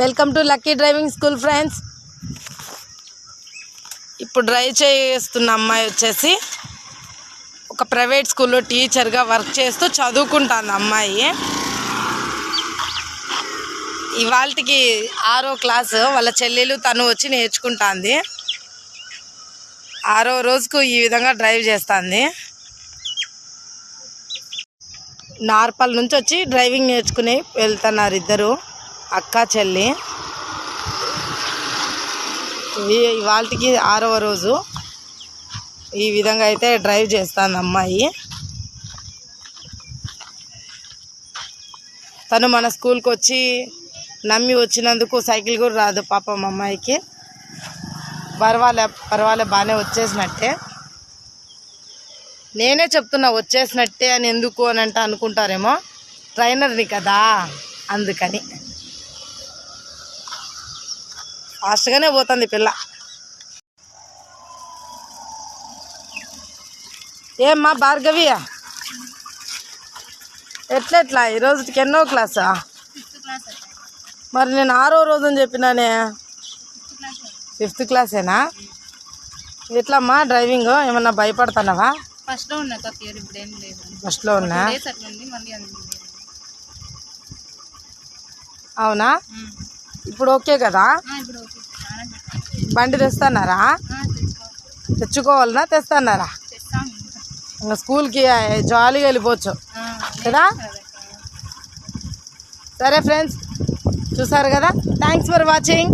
Welcome to Lucky driving school friends ఇప్పుడు drive చేస్తున్న అమ్మాయి వచ్చేసి ఒక ప్రైవేట్ స్కూల్లో టీచర్గా వర్క్ చేస్తూ చదువుకుంటాను అమ్మాయి. ఇవాళకి ఆరో క్లాసు వాళ్ళ చెల్లెలు తను వచ్చి నేర్చుకుంటాంది. ఆరో రోజుకు ఈ విధంగా డ్రైవ్ చేస్తుంది. నార్పల్ నుంచి వచ్చి డ్రైవింగ్ నేర్చుకుని వెళ్తున్నారు ఇద్దరు. అక్క చెల్లి. ఇవాళకి ఆరవ రోజు. ఈ విధంగా అయితే డ్రైవ్ చేస్తాను అమ్మాయి. తను మన స్కూల్కి వచ్చి నమ్మి వచ్చినందుకు సైకిల్ కూడా రాదు పాపం అమ్మాయికి. పర్వాలే పర్వాలే బాగానే వచ్చేసినట్టే. నేనే చెప్తున్నా వచ్చేసినట్టే అని ఎందుకు అని అంటే అనుకుంటారేమో. ట్రైనర్ని కదా అందుకని. ఫాస్ట్గానే పోతుంది పిల్ల. ఏమ్మా భార్గవి? ఎట్లెట్లా? ఈ రోజుకి ఎన్నో క్లాసా? మరి నేను ఆరో రోజు అని చెప్పినానే. ఫిఫ్త్ క్లాసేనా? ఎట్లమ్మా డ్రైవింగ్? ఏమన్నా భయపడుతున్నావా? ఫస్ట్లో ఉన్నా ఫస్ట్లో ఉన్నా. అవునా? ఇప్పుడు ఓకే కదా ఆ, ఇప్పుడు ఓకే చాలా బెటర్ బండి తెస్తున్నారా? తెచ్చుకో తెచ్చుకోవాలనా? తెస్తున్నారా? తెస్తాం. ఇంకా స్కూల్కి జాలీగా వెళ్ళిపోవచ్చు. కదా? సరే. సరే ఫ్రెండ్స్ చూసారు కదా? Thanks for watching.